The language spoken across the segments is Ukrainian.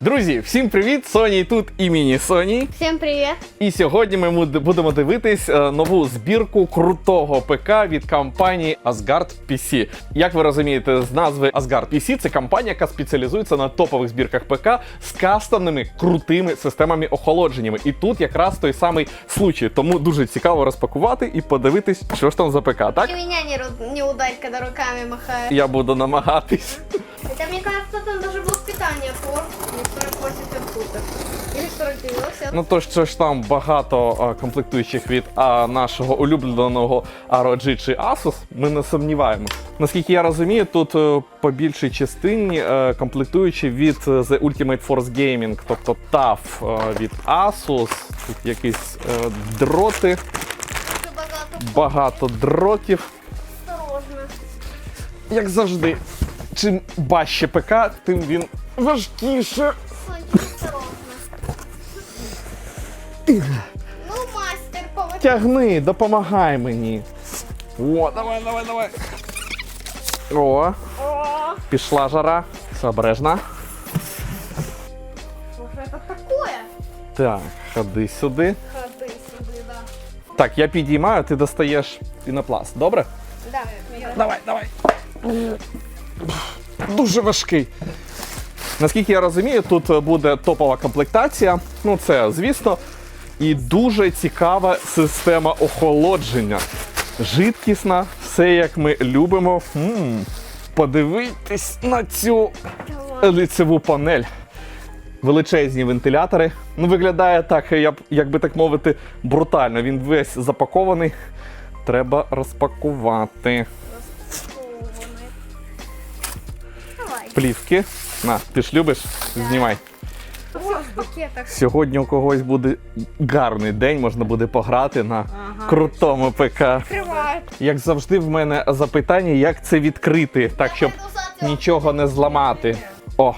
Друзі, всім привіт! Соні тут імені Соні. Всем привет! І сьогодні ми будемо дивитись е, нову збірку крутого ПК від компанії Asgard PC. Як ви розумієте, з назви Asgard PC це компанія, яка спеціалізується на топових збірках ПК з кастомними крутими системами охолодженнями. І тут якраз той самий случай. Тому дуже цікаво розпакувати і подивитись, що ж там за ПК. Так И меня не, не ударь, руками махаю. я буду намагатись. Хотя мне кажется, там даже блок питания по 48 футов. Или 49. Ну то що ж там багато комплектуючих від а, нашого улюбленого ROG чи Asus, ми не сумніваємося. Наскільки я розумію, тут е, по більшій частині е, комплектуючі від е, The Ultimate Force Gaming, тобто TAF від Asus, тут якісь е, дроти, багато дротів. Осторожно. Як завжди, чим важче ПК, тим він важкіше. Ну, мастер, повод. Тягни, допомагай мені. О, давай, давай, давай. О, О, пішла жара. Все обережно. что же? Так, ходи сюди. Ходы сюда, да. Так, я підіймаю, ти достаєш пінопласт. Добре? Да, я- Давай, давай. Дуже важкий. Наскільки я розумію, тут буде топова комплектація. Ну, це звісно. І дуже цікава система охолодження. Жидкісна, все як ми любимо. м Подивитись на цю лицеву панель. Величезні вентилятори. Ну, виглядає так, я як би так мовити, брутально. Він весь запакований. Треба розпакувати. Плівки. На, ти ж любиш? Знімай. Сьогодні у когось буде гарний день, можна буде пограти на крутому ПК. Як завжди, в мене запитання, як це відкрити, так щоб нічого не зламати. О,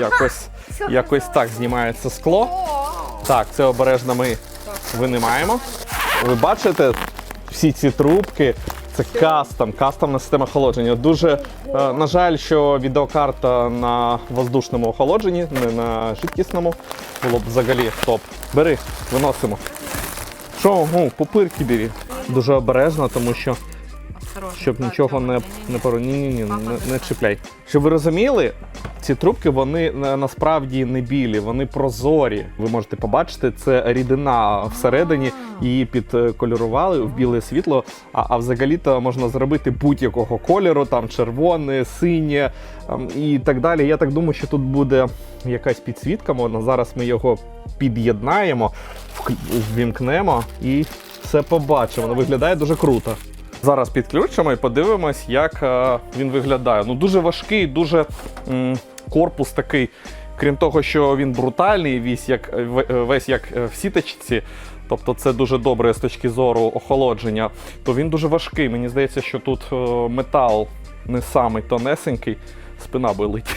якось, якось так знімається скло. Так, це обережно ми винимаємо. Ви бачите всі ці трубки. Це кастом, кастомна система охолодження. Дуже е, на жаль, що відеокарта на воздушному охолодженні, не на жидкісному. Було б взагалі топ. Бери, виносимо. Що, ну, пупирки бери. Дуже обережно, тому що щоб нічого не, не пору. Ні, ні, ні, не, не чіпляй. Щоб ви розуміли, ці трубки вони насправді не білі, вони прозорі. Ви можете побачити, це рідина всередині. Її підколірували в біле світло. А, а взагалі-то можна зробити будь-якого кольору, там червоне, синє ем, і так далі. Я так думаю, що тут буде якась підсвітка. Можна зараз ми його під'єднаємо, ввімкнемо і все побачимо. Воно виглядає дуже круто. Зараз підключимо і подивимось, як е, він виглядає. Ну дуже важкий, дуже м, корпус такий. Крім того, що він брутальний, весь як, е, в- е, весь як е, в сіточці, тобто це дуже добре з точки зору охолодження, то він дуже важкий. Мені здається, що тут е, метал не самий тонесенький, спина болить.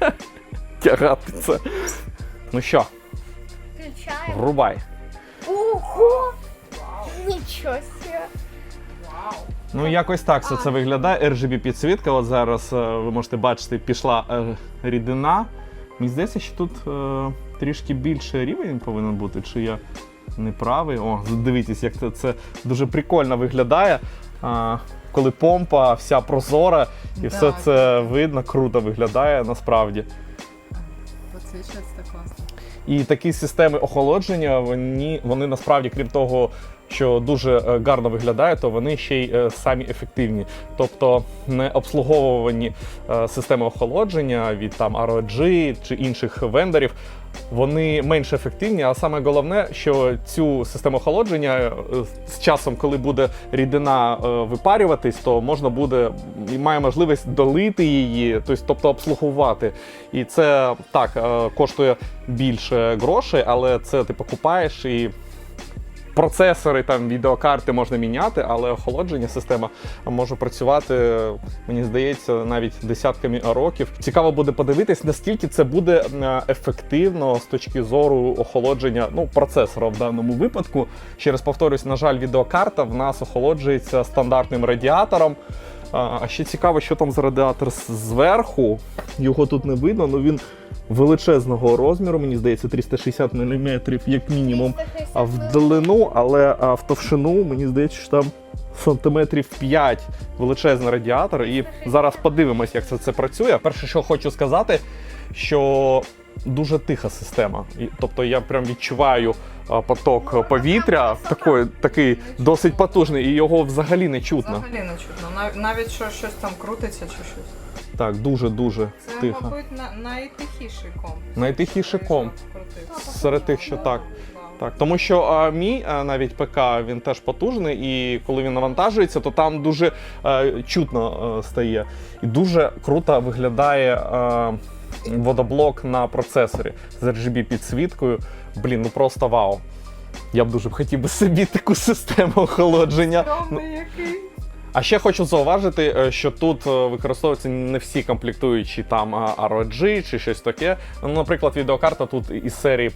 Тягати це. Ну що, включаем. врубай. Ого! Ничего себе. Ну, якось так все це виглядає. RGB підсвітка. От зараз е, ви можете бачити, пішла е, рідина. Мені здається, що тут е, трішки більше рівень повинен бути, чи я не правий. О, дивіться, як це, це дуже прикольно виглядає. А, коли помпа вся прозора і все це видно, круто виглядає насправді. Підсвічується так класно. І такі системи охолодження, вони, вони насправді, крім того, що дуже е, гарно виглядають, то вони ще й е, самі ефективні. Тобто не обслуговувані е, системи охолодження від там ROG чи інших вендорів. Вони менш ефективні, а саме головне, що цю систему охолодження е, з часом, коли буде рідина е, випарюватись, то можна буде і має можливість долити її, тобто, тобто обслугувати. І це так е, коштує більше грошей, але це ти покупаєш і. Процесори, там відеокарти можна міняти, але охолодження система може працювати, мені здається, навіть десятками років. Цікаво буде подивитись, наскільки це буде е, ефективно з точки зору охолодження ну, процесора в даному випадку. Ще раз повторюсь, на жаль, відеокарта в нас охолоджується стандартним радіатором. А ще цікаво, що там за радіатор зверху. Його тут не видно, але він величезного розміру, мені здається, 360 мм як мінімум. А в длину, але в товщину, мені здається, що там сантиметрів 5 величезний радіатор. І зараз подивимось, як це, це працює. Перше, що хочу сказати, що дуже тиха система. І, тобто я прям відчуваю поток повітря, такий, такий досить потужний, і його взагалі не чутно. Взагалі не чутно. Нав- Навіть що щось там крутиться чи щось. Так, дуже-дуже Це, тихо. мабуть, на- найтихіший комп. Найтихіший комп. Серед тих, що так. Так, тому що а, мій а, навіть ПК він теж потужний, і коли він навантажується, то там дуже е, чутно е, стає. І дуже круто виглядає е, водоблок на процесорі з RGB підсвіткою. Блін, ну просто вау. Я б дуже б хотів би собі таку систему охолодження. Який. а ще хочу зауважити, е, що тут е, використовуються не всі комплектуючі там ROG чи щось таке. Ну, наприклад, відеокарта тут із серії.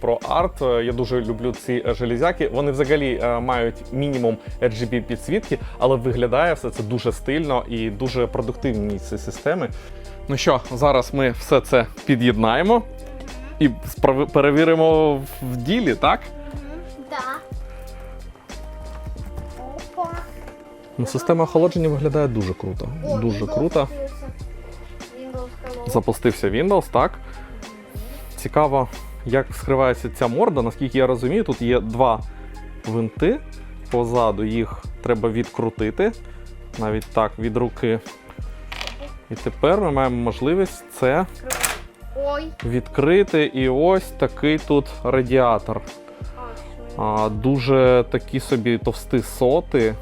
Е, Я дуже люблю ці е, железяки. Вони взагалі е, мають мінімум RGB підсвітки, але виглядає все це дуже стильно і дуже продуктивні ці системи. Ну що, зараз ми все це під'єднаємо і перевіримо в ділі, так? Да. Опа. Ну, система охолодження виглядає дуже круто. О, Дуже Windows круто. Windows Запустився Windows, так. Цікаво, як скривається ця морда. Наскільки я розумію, тут є два винти позаду, їх треба відкрутити. Навіть так, від руки. І тепер ми маємо можливість це Ой. відкрити. І ось такий тут радіатор. А, дуже такі собі товсті соти.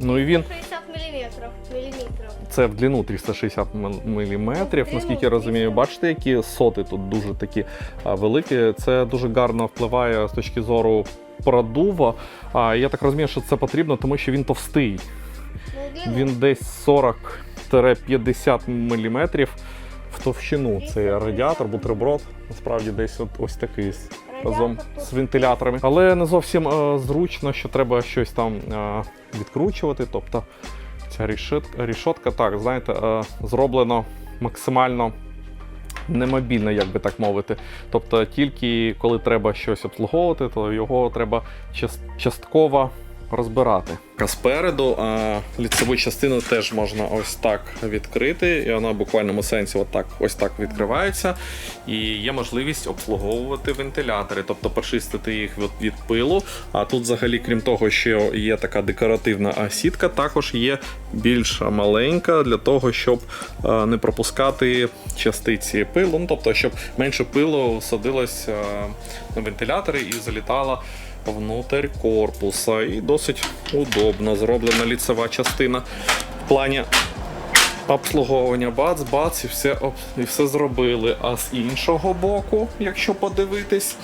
Ну і він 60 міліметрів. Міліметрів. Це в длину 360 мм, наскільки я розумію. Бачите, які соти тут дуже такі великі. Це дуже гарно впливає з точки зору продува. Я так розумію, що це потрібно, тому що він товстий. Ну. Він десь 40-50 мм в товщину. Цей радіатор, бутерброд. Насправді десь от ось такий разом з вентиляторами. Але не зовсім е, зручно, що треба щось там е, відкручувати. Тобто ця рішетка, рішотка, так, знаєте, е, зроблено максимально немобільно, як би так мовити. Тобто, тільки коли треба щось обслуговувати, то його треба частково розбирати. Спереду а, ліцеву частину теж можна ось так відкрити, і вона в буквальному сенсі отак, ось так відкривається. І є можливість обслуговувати вентилятори, тобто почистити їх від, від пилу. А тут, взагалі, крім того, що є така декоративна сітка, також є більш маленька для того, щоб не пропускати частиці пилу. Ну, тобто, щоб менше пилу садилось на вентилятори і залітало внутрь корпуса. І досить удобно зроблена ліцева частина в плані обслуговування бац, бац, і все, і все зробили. А з іншого боку, якщо подивитись,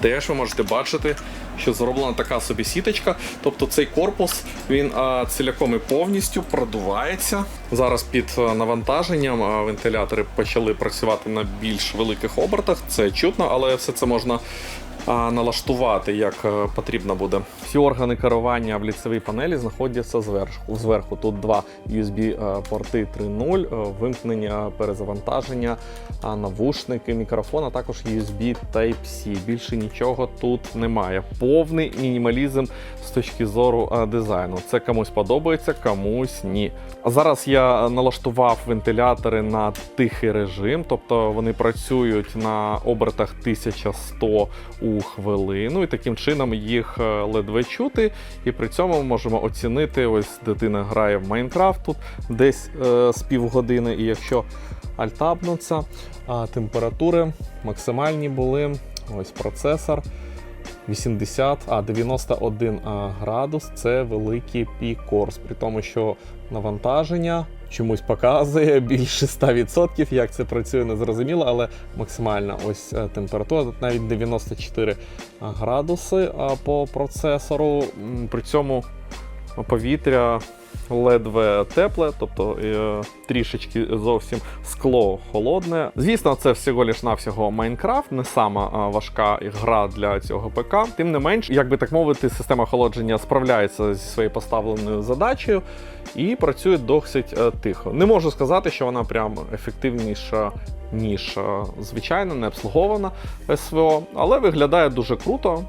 теж ви можете бачити, що зроблена така собі сіточка. Тобто цей корпус він а, ціляком і повністю продувається. Зараз під навантаженням а, вентилятори почали працювати на більш великих обертах. Це чутно, але все це можна. Налаштувати як е, потрібно буде. Всі органи керування в ліцевій панелі знаходяться зверху. Зверху тут два USB-порти 3.0, е, вимкнення, перезавантаження, навушники, мікрофон, а також USB Type-C. Більше нічого тут немає. Повний мінімалізм з точки зору дизайну. Це комусь подобається, комусь ні. Зараз я налаштував вентилятори на тихий режим, тобто вони працюють на обертах 1100 у хвилину, і таким чином їх е, ледве чути. І при цьому ми можемо оцінити. Ось дитина грає в Майнкрафт тут десь е, з півгодини, і якщо альтабнуться, а температури максимальні були. Ось процесор. 80, а 91 градус це великий пік корс, при тому, що навантаження чомусь показує більше 100%. Як це працює, не зрозуміло, але максимальна ось е, температура, навіть 94 градуси по процесору. При цьому повітря ледве тепле, тобто е, трішечки зовсім скло холодне. Звісно, це всього лиш навсього Майнкрафт, не сама е, важка гра для цього ПК. Тим не менш, як би так мовити, система охолодження справляється зі своєю поставленою задачею і працює досить е, тихо. Не можу сказати, що вона прям ефективніша ніж звичайна, не обслугована СВО, але виглядає дуже круто.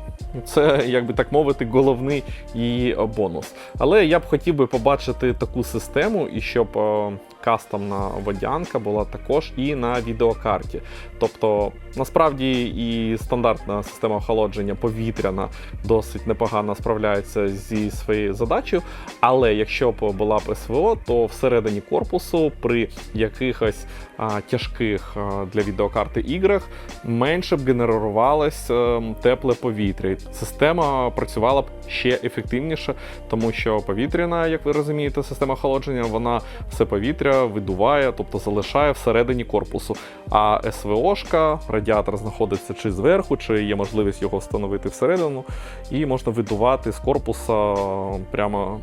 Це, як би так мовити, головний її бонус. Але я б хотів би побачити таку систему, і щоб е, кастомна водянка була також і на відеокарті. Тобто, насправді і стандартна система охолодження повітряна досить непогано справляється зі своєю задачею. Але якщо б була б СВО, то всередині корпусу при якихось а, тяжких а, для відеокарти іграх менше б генерувалось е, тепле повітря. Система працювала б ще ефективніше, тому що повітряна, як ви розумієте, система охолодження, вона все повітря видуває, тобто залишає всередині корпусу. А СВОшка, радіатор знаходиться чи зверху, чи є можливість його встановити всередину, і можна видувати з корпуса прямо.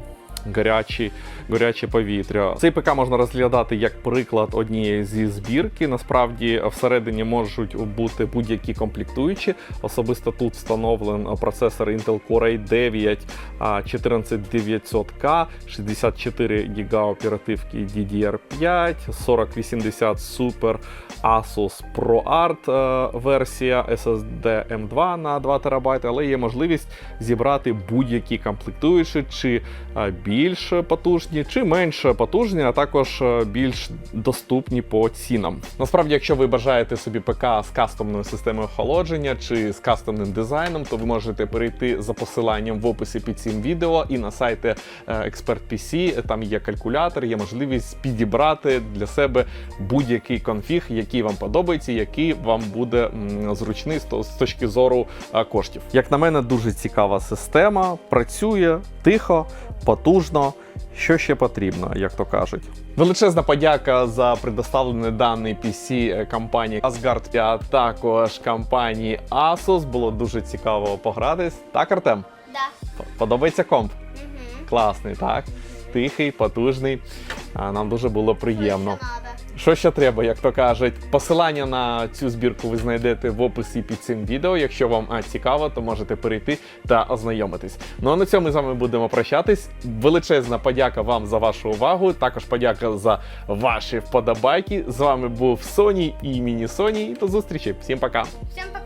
Гарячі, гаряче повітря. Цей ПК можна розглядати як приклад однієї зі збірки. Насправді всередині можуть бути будь-які комплектуючі. Особисто тут встановлен процесор Intel Core i 9 14900K, 64 ГБ оперативки DDR5, 4080 Super Asus ProArt е, версія SSD M2 на 2 ТБ, але є можливість зібрати будь-які комплектуючі, чи е, більш потужні, чи менш потужні, а також е, більш доступні по цінам. Насправді, якщо ви бажаєте собі ПК з кастомною системою охолодження чи з кастомним дизайном, то ви можете перейти за посиланням в описі під цим відео і на сайті е, Expert PC. Там є калькулятор, є можливість підібрати для себе будь-який конфіг, який вам подобається, який вам буде зручний з точки зору е, коштів. Як на мене, дуже цікава система, працює тихо, потужно. Що ще потрібно, як то кажуть? Величезна подяка за предоставлений даний PC компанії Asgard, а також компанії Asus. Було дуже цікаво погратись. Так, Артем? Да. Подобається комп? Угу. Класний, так? Тихий, потужний. Нам дуже було приємно. Що. Ще треба, як то кажуть? Посилання на цю збірку ви знайдете в описі під цим відео. Якщо вам а, цікаво, то можете перейти та ознайомитись. Ну а на цьому ми з вами будемо прощатись. Величезна подяка вам за вашу увагу. Також подяка за ваші вподобайки. З вами був Соні і міні Соні. І до зустрічі. Всім пока. Всім пока.